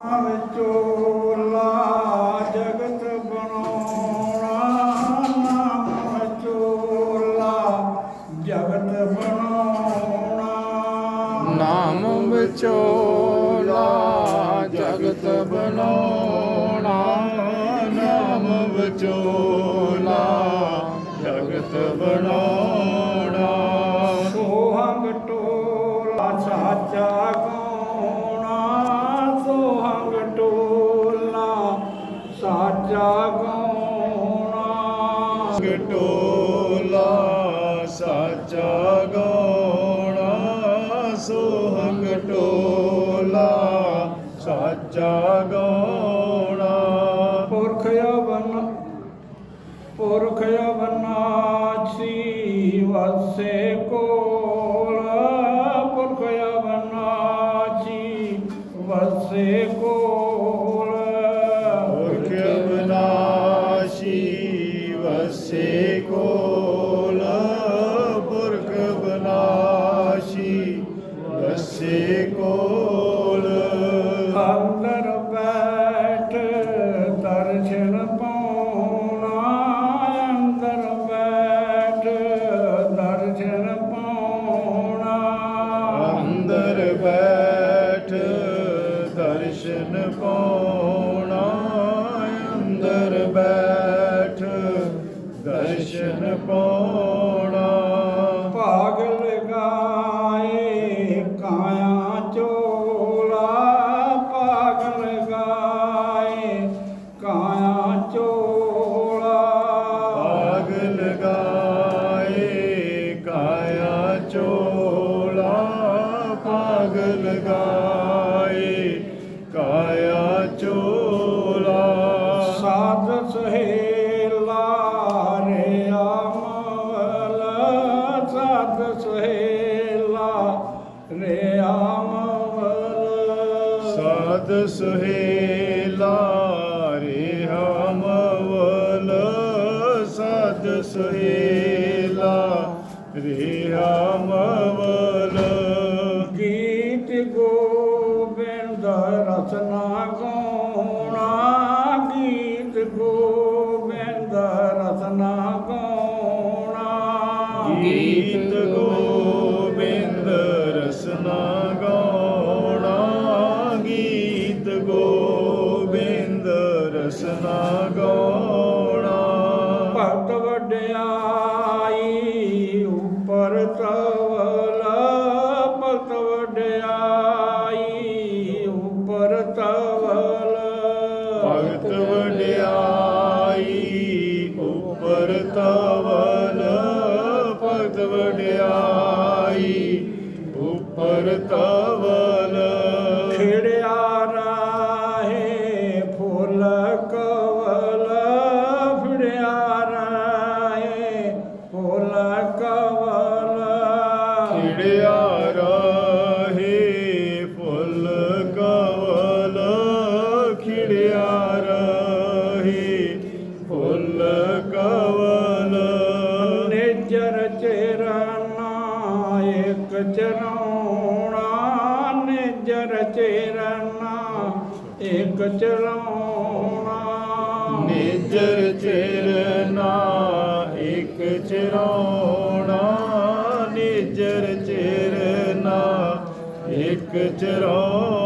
ਵਿਚੋਲਾ ਜਗਤ ਬਣਾਉਣਾ, ਨਾਮ ਵਿਚੋਲਾ ਜਗਤ ਬਣਾਉਣਾ। ਨਾਮ ਵਿਚੋਲਾ ਜਗਤ ਬਣਾਉਣਾ, ਨਾਮ ਵਿਚੋਲਾ ਜਗਤ ਬਣਾਉਣਾ। ਟੋਲਾ, ਸਾਚਾ ਗਾਉਣਾ ਸੋਹਗ ਟੋਲਾ, ਸਾਚਾ ਗਾਉਣਾ। ਪੁਰਖ ਅਵਨ, ਪੁਰਖ ਅਵਨਾਸੀ ਵਸੇ ਕੋਲ। ਪੁਰਖ ਅਵਨਾਸੀ ਵਸੇ ਕੋਲ। ਬੈਠ ਦਰਸ਼ਨ ਪਾਉਣਾ। ਭਾਗ ਲਗਾਏ ਕਾਇਆ ਚੋਲਾ ਭਾਗ ਲਗਾਏ ਕਾਇਆ ਚੋਲਾ। ਭਾਗ ਲਗਾਏ ਕਾਇਆ ਚੋਲਾ ਭਾਗ ਲਗਾਏ सहेला रे हमवल साध सहेला रे हमवल गीत गोविंद रचना गो ਚਿਰਨਾ ਇੱਕ ਚਰਾਉਣਾ ਨਿਜਰ ਚਿਰਨਾ ਇੱਕ ਚਰਾਉਣਾ ਨਿਜਰ ਚਿਰਨਾ ਇੱਕ ਚਰਾਉਣਾ ਨਿਜਰ ਚਿਰਨਾ ਇੱਕ ਚਰਾਉਣਾ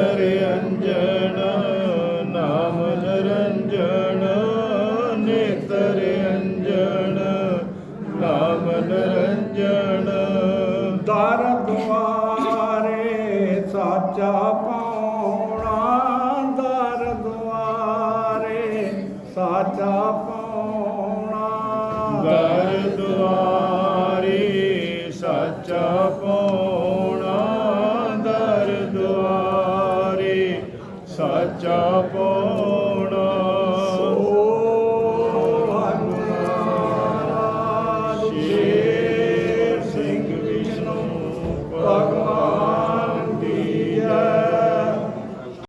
ਨਿਤਰੰਜਨ ਨਾਮ ਨਰੰਜਨ ਨਿਤਰੰਜਨ ਨਾਮ ਨਰੰਜਨ। ਦਰ ਦੁਆਰੇ ਸਾਚਾ ਪਾਉਣਾ, ਦਰ ਦੁਆਰੇ ਸਾਚਾ ਪਾਉਣਾ। ਦਰ ਦੁਆਰੇ ਸਾਚਾ up.